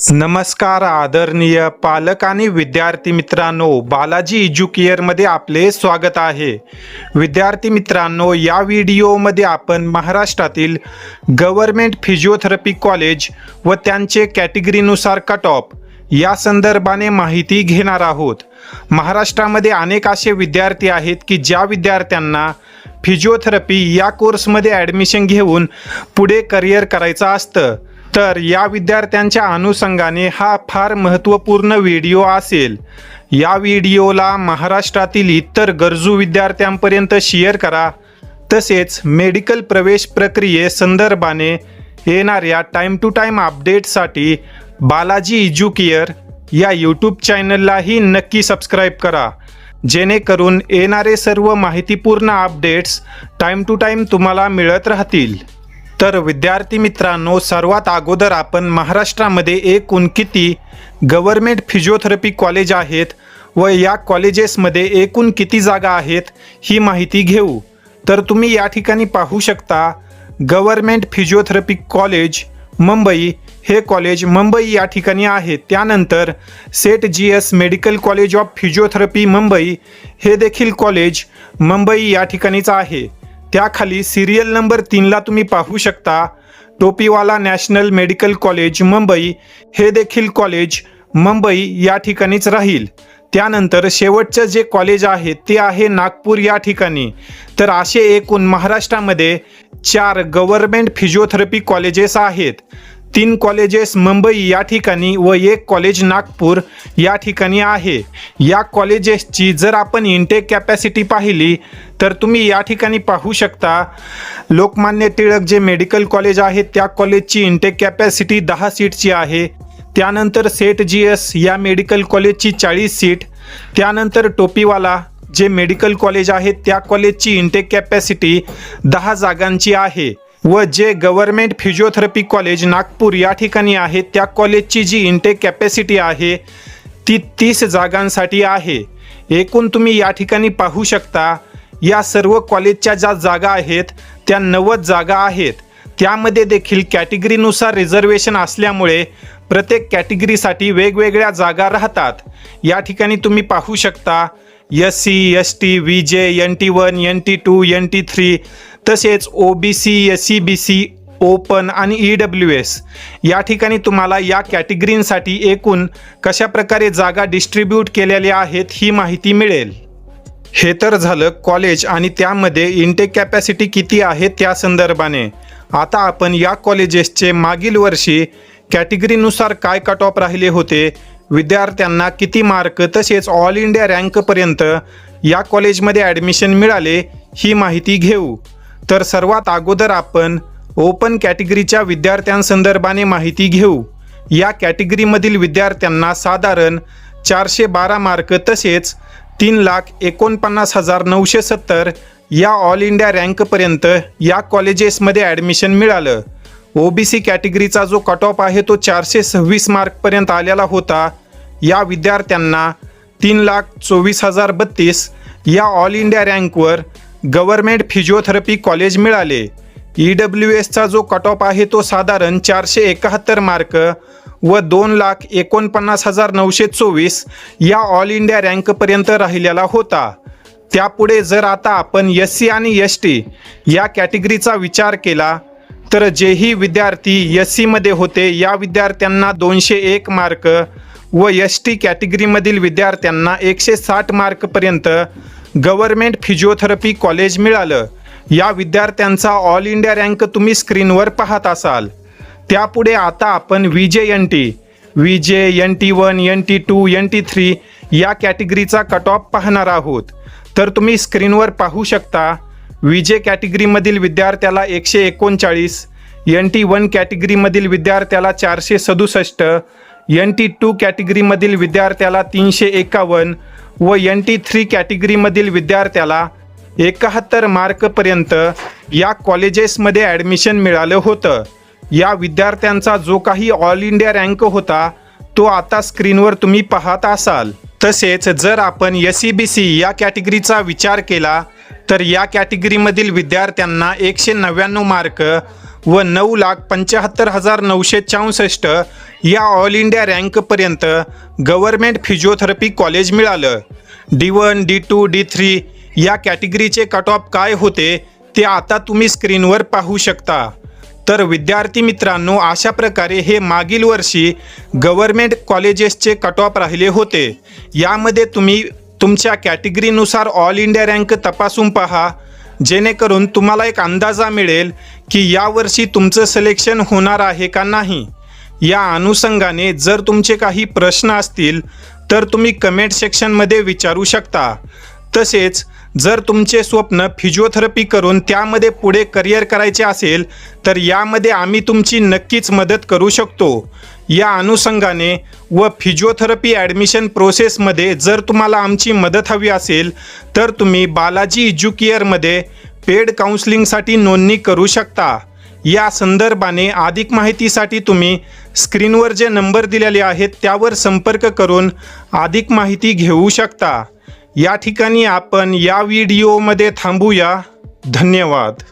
नमस्कार आदरणीय पालक आणि विद्यार्थी मित्रांनो बालाजी एज्युकेअरमध्ये आपले स्वागत आहे. विद्यार्थी मित्रांनो या व्हिडिओमध्ये आपण महाराष्ट्रातील गव्हर्मेंट फिजिओथेरपी कॉलेज व त्यांचे कॅटेगरीनुसार कट ऑफ या संदर्भाने माहिती घेणार आहोत. महाराष्ट्रामध्ये अनेक असे विद्यार्थी आहेत की ज्या विद्यार्थ्यांना फिजिओथेरपी या कोर्समध्ये ॲडमिशन घेऊन पुढे करिअर करायचं असतं. तर या विद्यार्थ्यांच्या अनुषंगाने हा फार महत्त्वपूर्ण व्हिडिओ असेल. या व्हिडिओला महाराष्ट्रातील इतर गरजू विद्यार्थ्यांपर्यंत शेअर करा. तसेच मेडिकल प्रवेश प्रक्रियेसंदर्भाने येणाऱ्या टाईम टू टाईम अपडेटसाठी बालाजी एज्युकेअर या यूट्यूब चॅनललाही नक्की सबस्क्राईब करा. जेणेकरून येणारे सर्व माहितीपूर्ण अपडेट्स टाईम टू टाईम तुम्हाला मिळत राहतील. तर विद्यार्थी मित्रांनो सर्वात अगोदर आपण महाराष्ट्रामध्ये एकूण किती गव्हर्मेंट फिजिओथेरपी कॉलेज आहेत व या कॉलेजेसमध्ये एकूण किती जागा आहेत ही माहिती घेऊ. तर तुम्ही या ठिकाणी पाहू शकता गव्हर्मेंट फिजिओथेरपी कॉलेज मुंबई हे कॉलेज मुंबई या ठिकाणी आहे. त्यानंतर Seth G S medical college of physiotherapy Mumbai हे देखील कॉलेज मुंबई या ठिकाणीच आहे. त्याखाली सिरियल नंबर तीनला तुम्ही पाहू शकता. Topiwala national medical college Mumbai. हे देखील कॉलेज मुंबई या ठिकाणीच राहील. त्यानंतर शेवटचं जे कॉलेज आहे ते आहे नागपूर या ठिकाणी. तर असे एकूण महाराष्ट्रामध्ये चार गव्हर्मेंट फिजिओथेरपी कॉलेजेस आहेत. तीन कॉलेजेस मुंबई या ठिकाणी व एक कॉलेज नागपूर या ठिकाणी आहे. या कॉलेजेसची जर आपण इंटेक कॅपॅसिटी पाहिली तर तुम्ही या ठिकाणी पाहू शकता लोकमान्य टिळक जे मेडिकल कॉलेज आहे त्या कॉलेजची इंटेक कॅपॅसिटी दहा सीटची आहे. त्यानंतर सेट जी एस या मेडिकल कॉलेजची चाळीस सीट त्यानंतर टोपीवाला जे मेडिकल कॉलेज आहे त्या कॉलेजची इंटेक कॅपॅसिटी दहा जागांची आहे. व जे गव्हर्मेंट फिजिओथेरपी कॉलेज नागपूर या ठिकाणी आहे त्या कॉलेजची जी इंटेक कॅपॅसिटी आहे ती तीस जागांसाठी आहे. एकूण तुम्ही या ठिकाणी पाहू शकता या सर्व कॉलेजच्या ज्या जागा आहेत त्या नव्वद जागा आहेत. त्यामध्ये देखील कॅटेगरीनुसार रिझर्वेशन असल्यामुळे प्रत्येक कॅटेगरीसाठी वेगवेगळ्या जागा राहतात. या ठिकाणी तुम्ही पाहू शकता S C S T V J N T one N T two N T three तसेच O B C S C B C open आणि ई डब्ल्यू एस. या ठिकाणी तुम्हाला या कॅटेगरींसाठी एकूण कशा प्रकारे जागा डिस्ट्रीब्यूट केलेल्या आहेत ही माहिती मिळेल. हे तर झालं कॉलेज आणि त्यामध्ये इनटेक कॅपॅसिटी किती आहे त्या संदर्भाने. आता आपण या कॉलेजेसचे मागील वर्षी कॅटेगरीनुसार काय कट ऑफ राहिले होते विद्यार्थ्यांना किती मार्क तसेच ऑल इंडिया रँकपर्यंत या कॉलेजमध्ये ॲडमिशन मिळाले ही माहिती घेऊ. तर सर्वात अगोदर आपण ओपन कॅटेगरीच्या विद्यार्थ्यांसंदर्भाने माहिती घेऊ. या कॅटेगरीमधील विद्यार्थ्यांना साधारण चारशे बारा मार्क तसेच तीन लाख एकोणपन्नास हजार नऊशे सत्तर या ऑल इंडिया रँकपर्यंत या कॉलेजेसमध्ये ॲडमिशन मिळालं. ओ बी सी कॅटेगरीचा जो कट ऑफ आहे तो चारशे सव्वीस मार्कपर्यंत आलेला होता. या विद्यार्थ्यांना तीन लाख चोवीस हजार बत्तीस या ऑल इंडिया रँकवर गव्हर्मेंट फिजिओथेरपी कॉलेज मिळाले. ई डब्ल्यू एसचा जो कट ऑफ आहे तो साधारण चारशे एकाहत्तर मार्क व दोन लाख एकोणपन्नास हजार नऊशे चोवीस या ऑल इंडिया रँकपर्यंत राहिलेला होता. त्यापुढे जर आता आपण एस सी आणि एस टी या कॅटेगरीचा विचार केला तर जेही विद्यार्थी एस सीमध्ये होते या विद्यार्थ्यांना दोनशे एक मार्क व एस टी कॅटेगरीमधील विद्यार्थ्यांना एकशे साठ मार्कपर्यंत गव्हर्मेंट फिजिओथेरपी कॉलेज मिळालं. या विद्यार्थ्यांचा ऑल इंडिया रँक तुम्ही स्क्रीनवर पाहत असाल. त्यापुढे आता आपण V J N T V J N T one N T two N T three या कॅटेगरीचा कट ऑफ पाहणार आहोत. तर तुम्ही स्क्रीनवर पाहू शकता जे कॅटेगरीमधील विद्यार्थ्याला एकशे एकोणचाळीस एन टी वन कॅटेगरीमधील विद्यार्थ्याला चारशे सदुसष्ट एन टी टू कॅटेगरीमधील विद्यार्थ्याला तीनशे एकावन्न व एन टी थ्री कॅटेगरीमधील विद्यार्थ्याला एकाहत्तर मार्कपर्यंत या कॉलेजेसमध्ये ॲडमिशन मिळालं होतं. या विद्यार्थ्यांचा जो काही ऑल इंडिया रँक होता तो आता स्क्रीनवर तुम्ही पाहत असाल. तसेच जर आपण एस सी बी सी या कॅटेगरीचा विचार केला तर या कॅटेगरीमधील विद्यार्थ्यांना एकशे नव्याण्णव मार्क व नऊ लाख पंच्याहत्तर हजार नऊशे चौसष्ट या ऑल इंडिया रँकपर्यंत गव्हर्मेंट फिजिओथेरपी कॉलेज मिळालं. D one D two D three या कॅटेगरीचे कट ऑफ काय होते ते आता तुम्ही स्क्रीनवर पाहू शकता. तर विद्यार्थी मित्रांनो अशा प्रकारे हे मागील वर्षी गव्हर्मेंट कॉलेजेसचे कट ऑफ राहिले होते. यामध्ये तुम्ही तुमच्या कॅटेगरीनुसार ऑल इंडिया रँक तपासून पहा. जेणेकरून तुम्हाला एक अंदाजा मिळेल की यावर्षी तुमचं सिलेक्शन होणार आहे का नाही. या अनुषंगाने जर तुमचे काही प्रश्न असतील तर तुम्ही कमेंट सेक्शनमध्ये विचारू शकता. तसेच जर तुमचे स्वप्न फिजिओथेरपी करून त्यामध्ये पुढे करिअर करायचे असेल तर यामध्ये आम्ही तुमची नक्कीच मदत करू शकतो. या अनुषंगाने व फिजिओथेरपी ॲडमिशन प्रोसेसमध्ये जर तुम्हाला आमची मदत हवी असेल तर तुम्ही बालाजी इज्युकेअरमध्ये पेड काउन्सिलिंगसाठी नोंदणी करू शकता. या संदर्भाने अधिक माहितीसाठी तुम्ही स्क्रीनवर जे नंबर दिलेले आहेत त्यावर संपर्क करून अधिक माहिती घेऊ शकता. या ठिकाणी आपण या व्हिडिओमध्ये थांबूया. धन्यवाद.